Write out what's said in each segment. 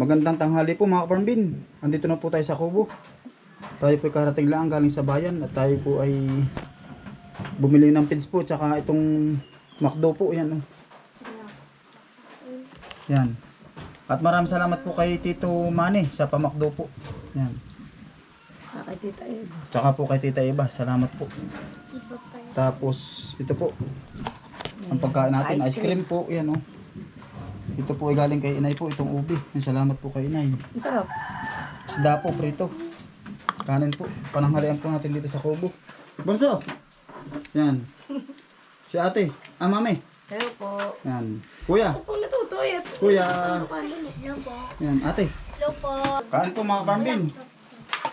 Magandang tanghali po mga kaparambin. Andito na po tayo sa Kubo. Tayo po ay karating lang galing sa bayan at tayo po ay bumili ng pids po tsaka itong McDo po yan. Oh. Yan. At maraming salamat po kay Tito Manny sa pamakdo po. Yan. Kay Tita Eva. Tsaka po kay Tita Eva. Salamat po. Tapos ito po. Ang pagkain natin, ice Ice cream po. Yan oh. Ito po ay galing kay Inay po, itong ubi. Salamat po kay Inay. Ang sarap. Isda po, prito. Kanin po. Pananghalian po natin dito sa kubo. Bunso! Yan. Si ate. Ah, mami. Hello po. Yan. Kuya. Ako pong natutoy at Kuya. Hello po. Yan, ate. Hello po. Kanin po mga pambin.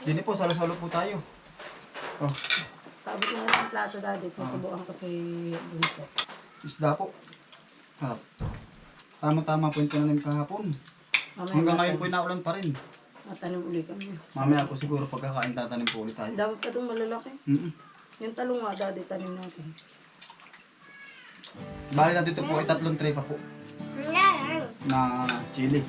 Dini po, salo-salo po tayo. Oh, Paabot na lang ang plato dati. Susubukan ko si Bunso. isda po. Harap. Tama-tama po yung tinanim kahapon. Mamaya Hanggang ngayon po inaulan pa rin. Matanim uli kami. Mamaya po siguro pagkakain tatanim po ulit tayo. Dapat pa itong malalaki. Mm Yung talong nga dati tanim natin. Bali na dito po ay tatlong tray pa po na chili.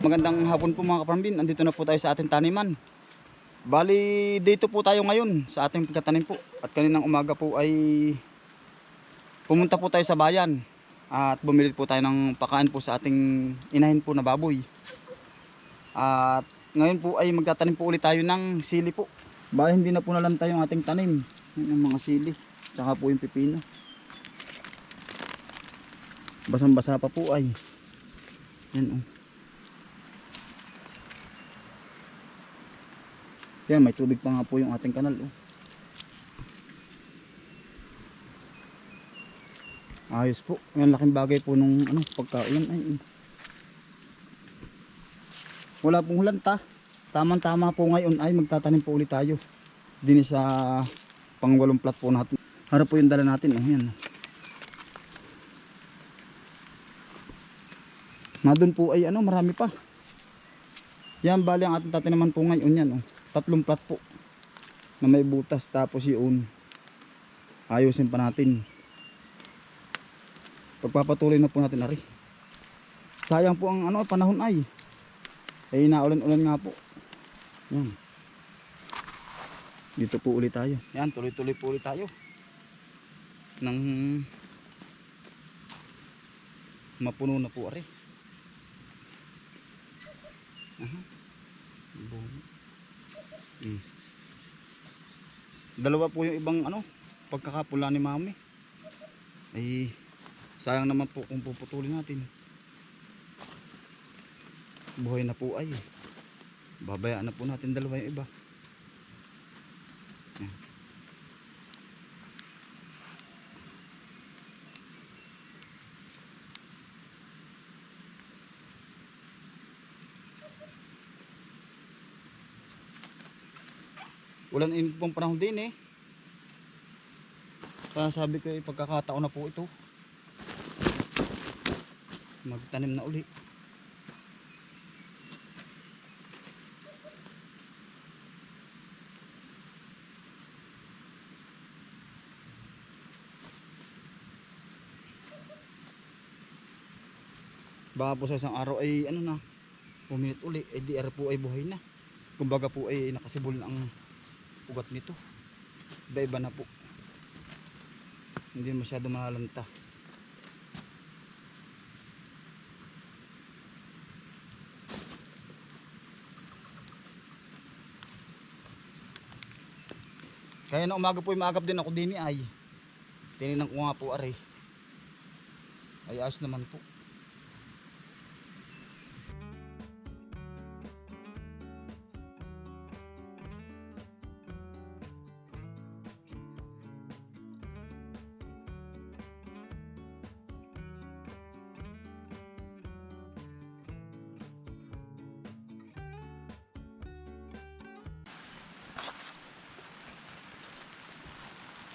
Magandang hapon po mga kaparambin. Andito na po tayo sa ating taniman. Bali, dito po tayo ngayon sa ating pagkatanim po. At kaninang umaga po ay pumunta po tayo sa bayan. At bumili po tayo ng pakain po sa ating inahin po na baboy. At ngayon po ay magtatanim po ulit tayo ng sili po. Bali, hindi na po nalang tayo ang ating tanim. Yan ang mga sili. Tsaka po yung pipino. Basang-basa pa po ay. Yan oh. Yan, may tubig pa nga po yung ating kanal. Oh. Ayos po. Yan, laking bagay po nung ano, pagkaulan. Ay, eh. Wala pong hulanta. Tamang-tama po ngayon ay magtatanim po ulit tayo. Din sa pangwalong plat po natin. Harap po yung dala natin. Oh, yan. Na po ay ano, marami pa. Yan, bali ang ating tataniman po ngayon yan. Oh. Tatlong plat po. Na may butas tapos yun. Ayusin pa natin. Pagpapatuloy na po natin ari. Sayang po ang ano, panahon ay. Ay naulan-ulan nga po. Yan. Dito po ulit tayo. Yan, tuloy-tuloy po ulit tayo. Nang mapuno na po ari. Aha. Buo. Hmm. Dalawa po yung ibang ano, pagkakapula ni Mami. Ay sayang naman po kung puputulin natin. Buhay na po ay. Babayaan na po natin dalawa yung iba. Ulan init pong panahon din eh. Kaya sabi ko eh, pagkakataon na po ito. Magtanim na uli. Baka po sa isang araw ay ano na, puminit uli, ay di ara po ay buhay na. Kumbaga po ay nakasibol na ang ugat nito. Iba-iba na po. Hindi masyado malalanta. Kaya na umaga po ay maagap din ako din ay. Tininan ko nga po are. Ay ayos naman po.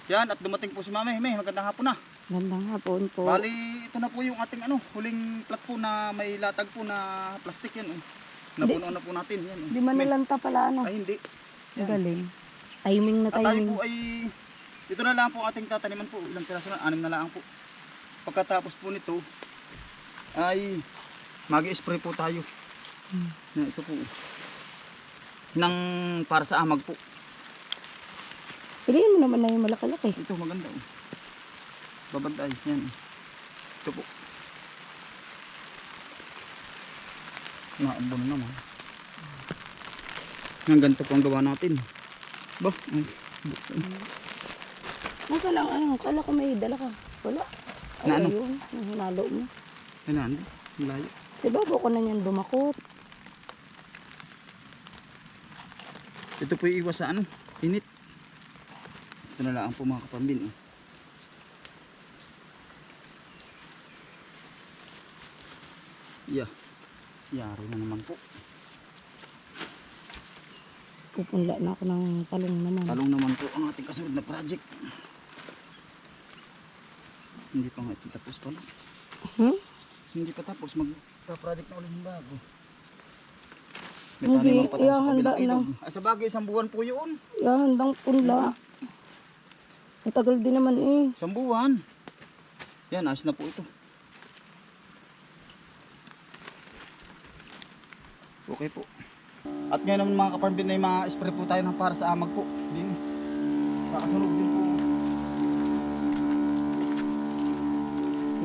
Yan at dumating po si Mami. May magandang hapon na. Gandang hapon po. Bali, ito na po yung ating ano, huling plat po na may latag po na plastic yan. Oh. Napuno na po natin. Yan, oh. Di man May- nalanta pala ano. Ay hindi. Yan. Galing. Timing na At tayo timing. po ay, ito na lang po ating tataniman po. Ilang piraso na, anim na lang po. Pagkatapos po nito, ay mag-spray po tayo. Hmm. Na ito po. Nang para sa amag po. Piliin mo naman na yung malaki-laki. Ito maganda. Babagay, yan. Ito po. Naambon naman. Ang ganito po ang gawa natin. Ba? Ay, buksan. Nasa lang ano, kala ko may dala ka. Wala. Ay, Na ano? ayun, hinalo mo. Ay, nandi. Ang Layo. Sa babo ko na niyan dumakot. Ito po yung iwas sa ano, init. Ito na lang po mga kapambin. Oh. Yeah. Yari na naman po. Pupunla na ako ng talong naman. Talong naman po ang ating kasunod na project. Hindi pa nga ito tapos pala. Hmm? Hindi pa tapos. Mag-project na ulit ng bago. May Hindi, ilog. na. Ah, sa bagay, isang buwan po yun. Yan, handang punla. Matagal din naman eh. Isang buwan. Yan, ayos na po ito. Okay po. At ngayon naman mga kaparmbin ay mga spray po tayo ng para sa amag po. Din. Kakasunod din po.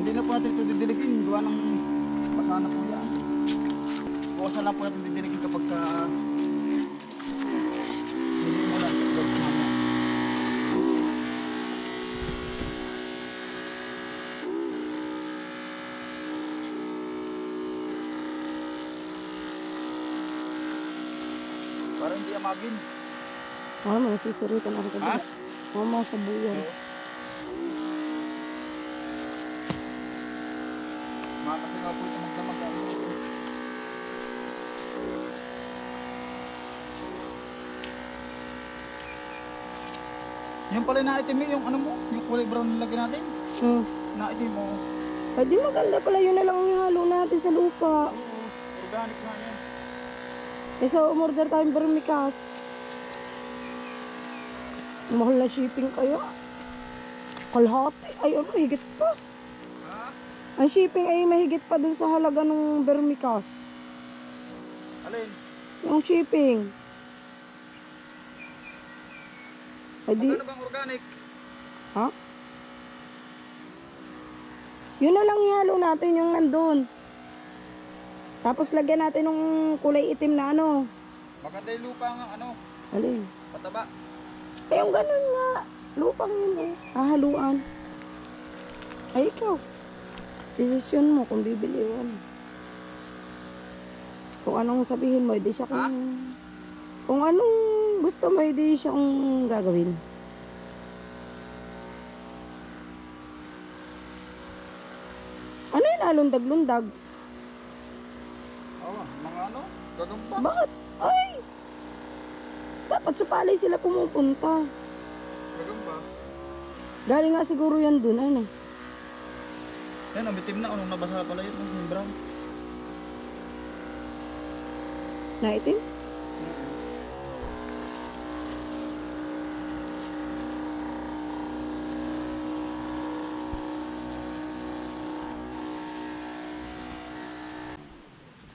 Hindi na po natin ito didiligin. Gawa ng basa na po yan. Bukasan lang po natin didiligin kapag ka hindi mo lang. Para hindi amagin. Ano mo, nasisiritan ako Ha? kabila. Oo, mga sabuyan. Makakasi nga po ito magdamag. Yung pala naitim yung ano mo, yung kulay brown na lagyan natin. Hmm. Naitim mo. Pwede maganda pala yun na lang ang ihalo natin sa lupa. Oo, organic na yan. Kaysa umorder tayong vermicast. Mahal na shipping kaya. Kalahati. Ay, ano, higit pa. Ang shipping ay mahigit pa dun sa halaga ng vermicast. Alin? Yung shipping. Ay di, Magkano bang organic? ha? Yun na lang ihalo natin yung nandun. Tapos lagyan natin ng kulay itim na ano. Maganda yung lupa nga ano, Alin? pataba. Eh, yung ganun nga. Lupang yun eh. Hahaluan. Ay, ikaw. Desisyon mo kung bibili ano. Kung anong sabihin mo, hindi siya kung... Ha? Kung anong gusto mo, hindi siya kung gagawin. Ano yun, alundag-lundag? Ano, gagamba. Bakit? Ay! Dapat sa palay sila pumupunta. Gagamba. Galing nga siguro yan dun, ano? Yan, ang bitim na. Anong nabasa pala yun? Yung brown. Naitim?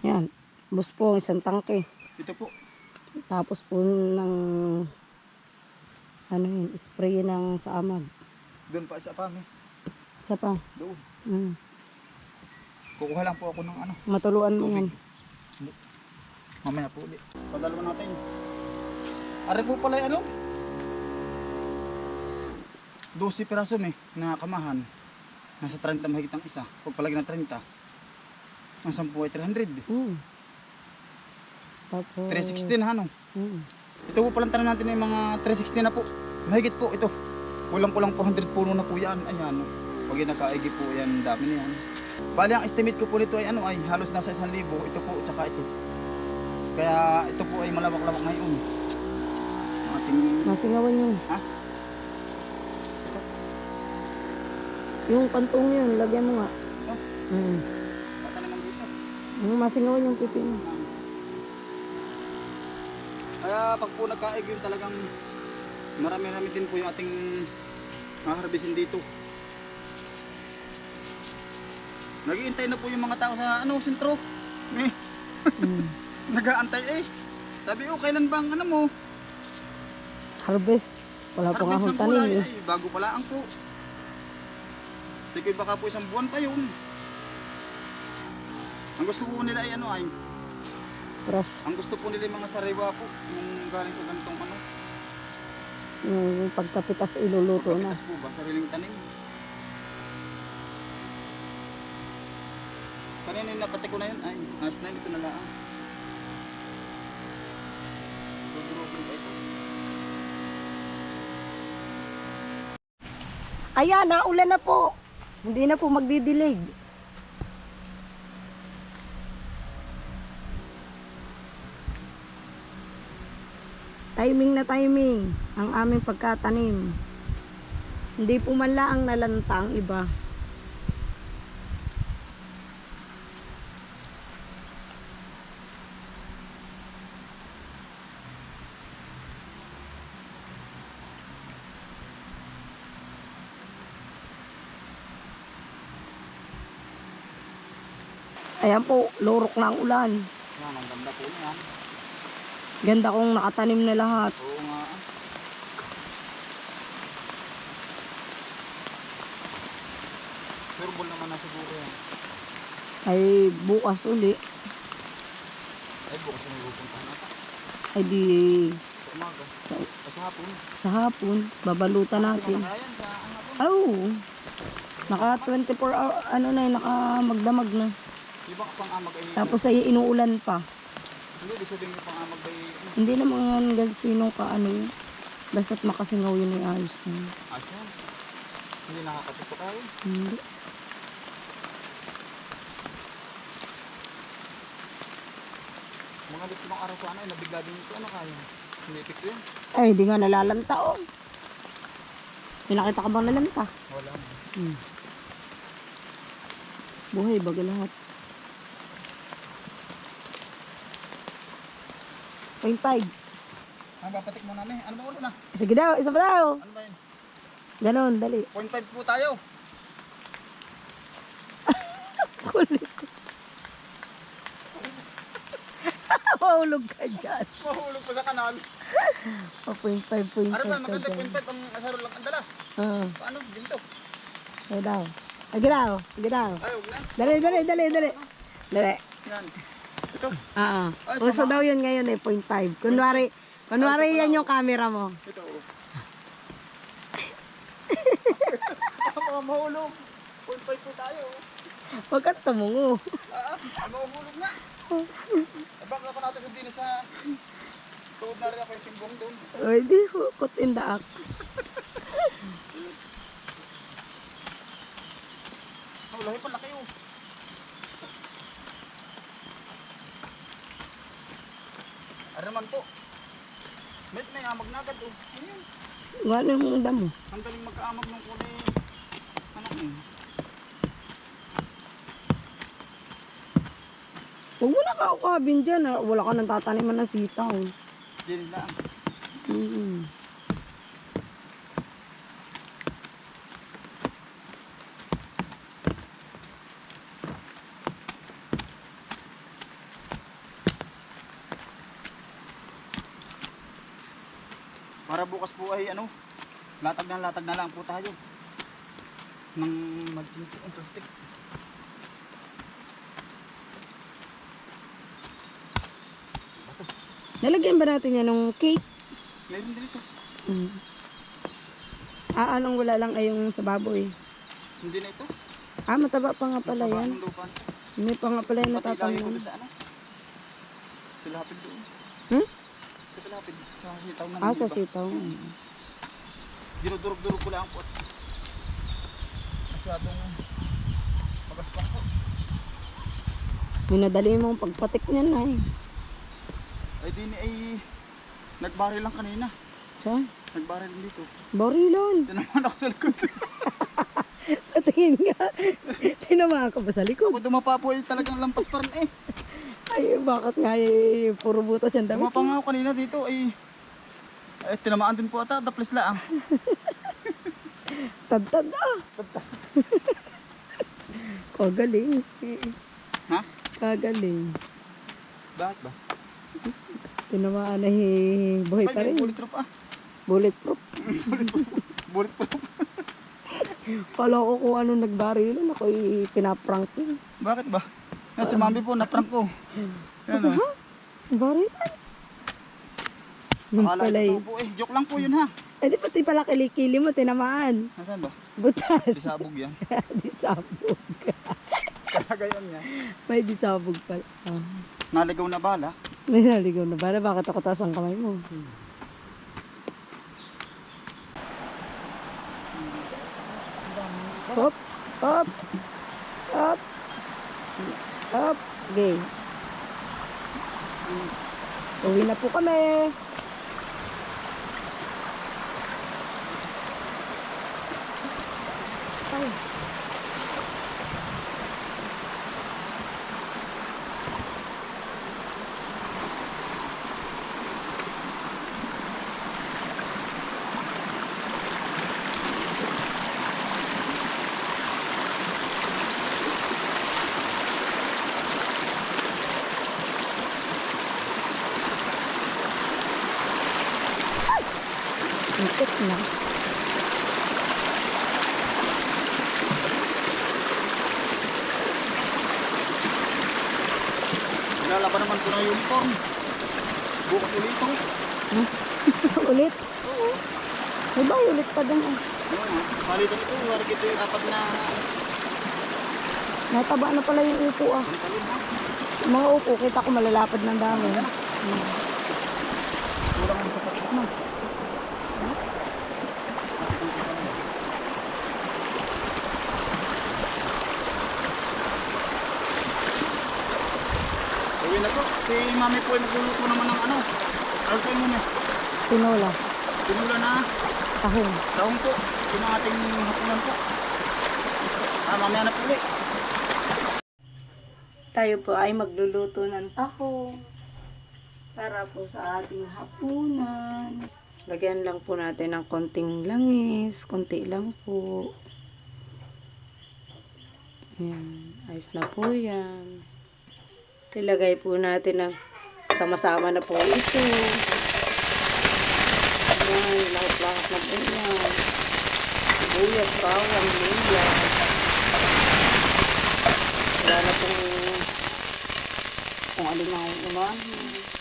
Yan. Bus po, isang tangke. Ito po. Tapos po ng ano yun, spray ng sa amag. Doon pa isa pa. May. Isa pa. Doon. Mm. Kukuha lang po ako ng ano. Matuluan mo yan. Mamaya po ulit. Padalawa natin. Ari po pala yung ano? 12 piraso may na kamahan. Nasa 30 mahigit ang isa. Pag palagi ng 30. Ang 10 ay 300. Mm. Tapos... 316 ano? Mm. Ito po palang tanan natin yung mga 360 na po. Mahigit po ito. Kulang-kulang 400 puno na po yan. Ayan. Pag yung nakaigi po yan, dami na yan. Bali, ang estimate ko po nito ay ano ay halos nasa 1,000. Ito po, tsaka ito. Kaya ito po ay malawak-lawak ngayon. Ating Masingawan yun. Ha? Yung kantong yun, lagyan mo nga. Ito? Mm. patanaman dito. Yung masingawan yung pipi mo. Kaya pag po nagkaig yun talagang marami-rami din po yung ating maharbisin dito. Nagiintay na po yung mga tao sa ano, sentro. Eh, Mm. nag-aantay eh. Sabi oh, kailan bang ano mo? Harvest. Wala pa nga akong ng tanim eh. Ay, bago pala ang po. Sige baka po isang buwan pa yun. Ang gusto po nila ay ano ay, Fresh. ang gusto po nila yung mga sariwa po, yung galing sa ganitong ano. Yung pagkapitas iluluto na. Kapitas po ba? Sariling tanim. Kanina yung napati ko na yun. Ay, ayos na yun. Ito na lang. Ayan, naulan na po. Hindi na po magdidilig. Timing na timing ang aming pagkatanim. Hindi po man lang nalanta ang iba. Ayan po, lurok na ang ulan. Yan, ang ganda po niyan. Ganda kong nakatanim na lahat. Oo nga. Naman na siguro yan. Ay bukas uli. Ay, bukas na pupuntahan nata. Ay di Sa umaga. sa, Ay, sa hapon. sa hapon, babalutan natin. Yan, sa ano. Oh, naka 24 hour, ano na yun, naka magdamag na. Ka pang amag ay... Tapos ay inuulan pa. Hindi, di sabihin ko ano, Hindi naman nga sino ka ano yun. Basta't makasingaw yun ay ayos na yun. Ayos na. Hindi nakakatutok tayo. Hindi. Mga dito ng araw sa ano, nabigla din ito. Ano kaya? Hindi epekto yun. Ay, di nga nalalanta oh. May nakita ka bang lalanta? Wala. Hmm. Buhay baga lahat. Point five. Ang papatik mo namin. Ano ba ulo na? Sige daw, isa pa daw. Ano ba yun? Ganon, dali. 0.5 po tayo. Kulit. Mahulog ka dyan. Mahulog po sa kanal. O, point five, point Ano ba? Maganda dyan. 0.5 ang asaro lang ang dala. Oo, Paano? Ginto. ay daw. Daw, sige daw. Ay, huwag na. Dali, dali, dali, dali. Dali. Yan. Ito. Oo. Ay, Uso daw yun ngayon eh, point five. Kunwari, kunwari yan yung camera mo. Ito. oh. Mga mahulog. 0.5 po tayo. Huwag kang tumungo. Ah, ah, mahuhulog na. Eh, baka ako natin sundin sa tuod na rin ako yung singgong doon. O, di, hukot in the act. Oh, lahi pa laki oh. Naman po? May may amag na agad oh. Ano yun? Wala mong damo. Ang galing magkaamag ng kulay. Ano yun? Huwag mo na kaukabin dyan. Ha? Wala ka nang tataniman ng sitaw. Diyan lang. Mm-hmm. Para bukas po ay ano, latag na latag na lang po tayo. Ng magchinti ang plastic. Nalagyan ba natin yan ng cake? Meron din ito. Mm. Ah, anong wala lang ay yung sa baboy. Hindi na ito. Ah, mataba pa nga pala yan. May pa nga pala yung Pati ilalim ko sa ano. Tilapid doon. Hmm? Sa sitaw na Ah, ng sa sitaw. Dinudurog-durog ko lang po. Masyadong magaspang po. Minadali mong pagpatik niyan ay. Ay di ni ay nagbaril lang kanina. Saan? Nagbaril din dito. Barilon. Tinaman ako sa likod. Patingin nga. Tinamaan ka ba sa likod? Ako dumapa po ay talagang lampas pa rin eh. Ay, bakit nga eh, puro butas yung damit? Dumapa nga ako kanina dito ay ay tinamaan din po ata. Daplis lang. Tad-tad ah. Kagaling. Ha? Kagaling. Bakit ba? Tinamaan na eh, buhay Ay, pa rin. bullet drop ah. Bulletproof. Bullet proof. Kala ko kung ano nagbarilan, ako eh, pinaprank yun. Bakit ba? Na si Mami po, naprank ko. Yan o. Barilan? Yung Akala pala eh. po eh. Joke lang po yun ha. Eh di pati pala kilikili mo, tinamaan. Nasaan ba? Butas. Disabog yan. disabog. Kalagayan niya. May disabog pala. Ah. Naligaw na bala. May naligaw na ba? Bakit ako taas ang kamay mo? Hop, hop, hop, hop, okay. Uwi na po kami. Ay. Na yung uniform. Bukas ulit ito. ulit. Oo. May ba ulit pa dun? ah? Oo. Palitan ito. Warik ito yung apat na Nataba na pala yung upo ah. Yung mga upo, kita ko malalapad ng dami. Hmm. Kulang ang. Uwi na Si Mami po ay magluluto naman ng ano. Ano tayo muna? Tinola. Pinula na Tahong. taong po. Yung ating hapunan po. Ah, mamaya na po ulit. Tayo po ay magluluto ng tahong para po sa ating hapunan. Lagyan lang po natin ng konting langis, konti lang po. Yan, ayos na po yan. Ilagay po natin ng sama-sama na po ito. Yan, lahat-lahat na po yan. Sibuyas, bawang, luya. Wala na pong kung alin ang umahin. Yan.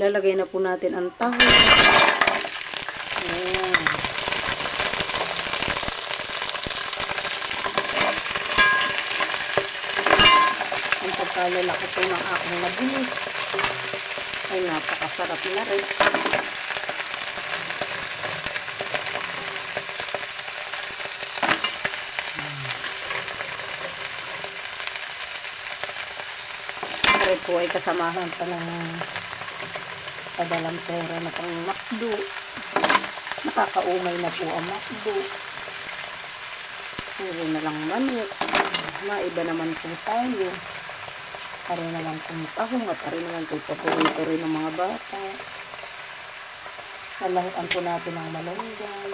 Lalagay na po natin ang taho. Ayan. Ang pagkalalaki po ng aking nabili ay napakasarap na rin. Pare po ay kasamahan pa ng padalang pera na pang makdo. Nakakaumay na po ang makdo. Puro na lang manok. Maiba naman po tayo. Pare na lang kung tahong at pare naman po paborito rin ng mga bata. Nalahuan po natin ang malunggay.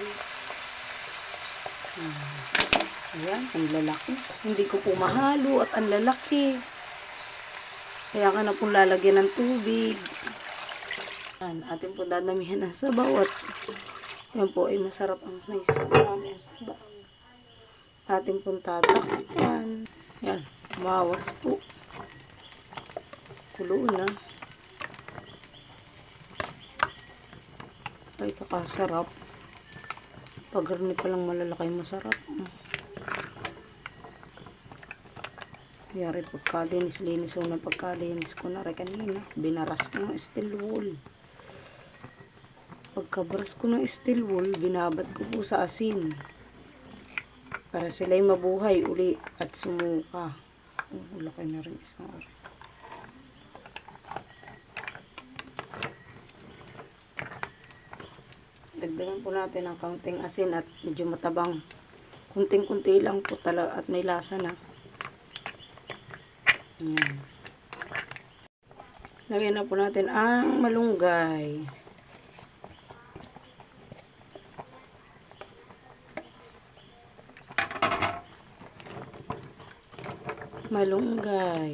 Hmm. Ayan, ang lalaki. Hindi ko po mahalo at ang lalaki. Kaya ka na pong lalagyan ng tubig. Yan, atin po dadamihan ng sabaw at yan po ay masarap ang may sabaw. May sabaw. Atin pong tatakpan. Yan, mawas po. Kulo na. Ay, kakasarap. Pag garni pa lang malalaki masarap. Yari pagkalinis-linis ko na pagkalinis ko na rin kanina. Binaras ng steel wool. Pagkabaras ko ng steel wool, binabad ko po sa asin. Para sila'y mabuhay uli at sumuka. Oh, laki na rin isang oras. Dagdagan po natin ng kaunting asin at medyo matabang. Kunting-kunti lang po talaga at may lasa na. Ayan. Lagyan na po natin ang malunggay. Malunggay.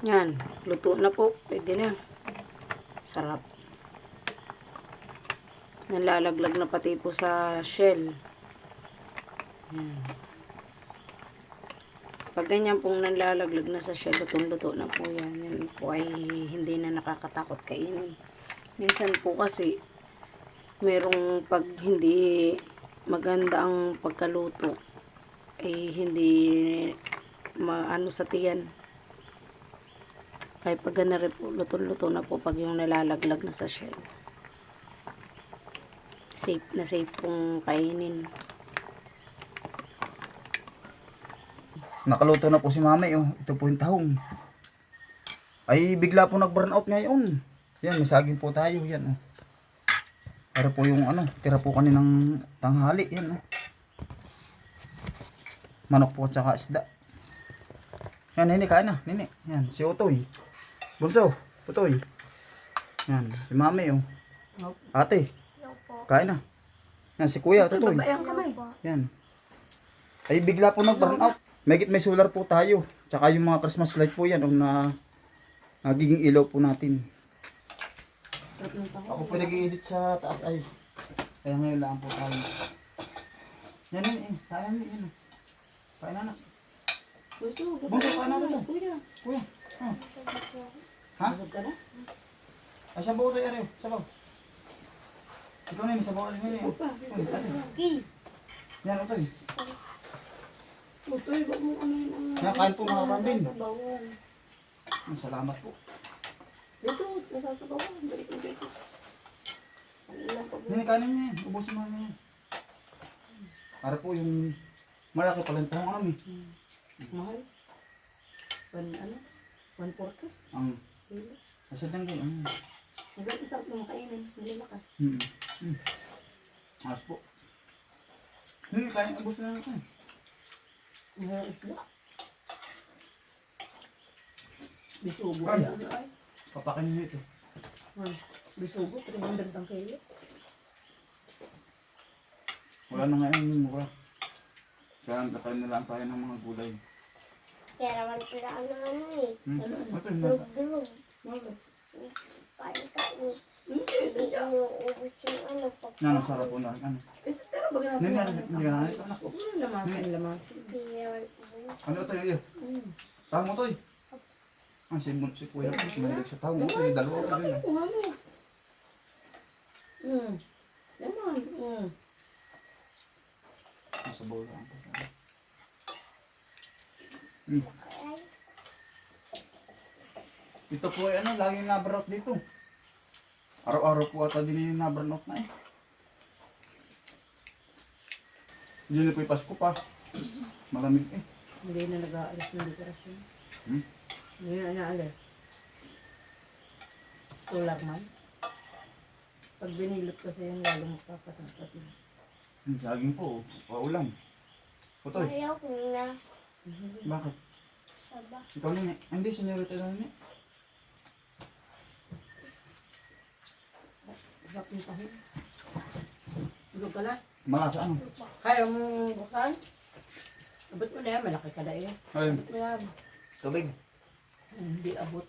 Yan, luto na po. Pwede na. Sarap. Nalalaglag na pati po sa shell. Yan. Pag ganyan pong nalalaglag na sa shell, lutong-luto na po yan. Yan po ay hindi na nakakatakot kainin. Minsan po kasi, merong pag hindi maganda ang pagkaluto, ay hindi maano sa tiyan. Kaya pag rin po, luto-luto na po pag yung nalalaglag na sa shell. Safe na safe pong kainin. Nakaluto na po si mami. Oh. Ito po yung tahong. Ay, bigla po nag-burn out ngayon. Yan, may saging po tayo. Yan, oh. Para po yung ano, tira po kaninang tanghali. Yan, oh. Manok po at saka isda. Yan, nini, kain na. Nini. Yan, si Otoy. Bunso, Otoy. Yan, si mami, oh. Ate, kain na. Yan, si kuya, kamay. Yan. Ay bigla po nag-burn out. May may solar po tayo. Tsaka yung mga Christmas light po yan. Ang na, nagiging ilaw po natin. Ako po nag-i-edit sa taas ay. Kaya ngayon lang po tayo. Yan yan eh. Na yan. Kaya na na. Bunso, kaya na na. Kuya, Kuya. Ha? Ha? na? Ay, sabaw tayo ariyo. Sabaw. Ikaw na yung sabaw. Ano yun? Yan, ito eh. Utoy, wag mo ano yun ang... Yan, kain po mga kambing. Nasasabawan. Salamat po. Dito, nasasabawan. Balik mo dito. Hindi, kanin niya yan. Ubusin mo na yan. Para po yung malaki pala yung tahong kami. Mahal. One, ano? One forty. Ang asad lang din. Ang Hanggang isang mo makainin. Nililakas. hmm. Hmm. Ayos po. Hindi, kain. Ubusin na natin. Mahal isla. Ay, ano ay? Papakin niyo ito. Ay, Bisugo, 300 ang kilo. Wala na ngayon yung mura. Kaya nagkakain na lang tayo ng mga gulay. Kaya naman sila ano ano eh. Hmm. Ano, ano? Durog-durog. Bakit? Kain-kain. Hindi, Hindi inuubos yung ano. Ang sarap po na. Ano? Eh, pero baga Hindi nga, hindi nga, anak. Lamasin, lamasin. Ano? Tao mo to eh. Ang simon si Kuya po, mahilig sa tao yung dalawa ko din. Kuha mo. Hmm. Laman. Hmm. Nasa bowl lang. Hmm. Ito po ay ano, laging nabarot dito. Araw-araw po ata din yung nabarot na eh. Hindi na po yung Pasko pa. Malamig eh. Hindi na nag-aalis ng dekorasyon. Hmm? Hindi na naalis. Tulak man. Pag binilot kasi yung lalo magpapatang-pating. Yung saging po, paulam. Putoy, Ayaw ko na. bakit? Saba. Ikaw nini? Hindi, senyorita na nini. Sarap yung tahin. Tulog ka na. Malasa ano? Kaya mo buksan? Abot mo na yan, malaki ka na eh. Ayun, yan. tubig. Hindi abot.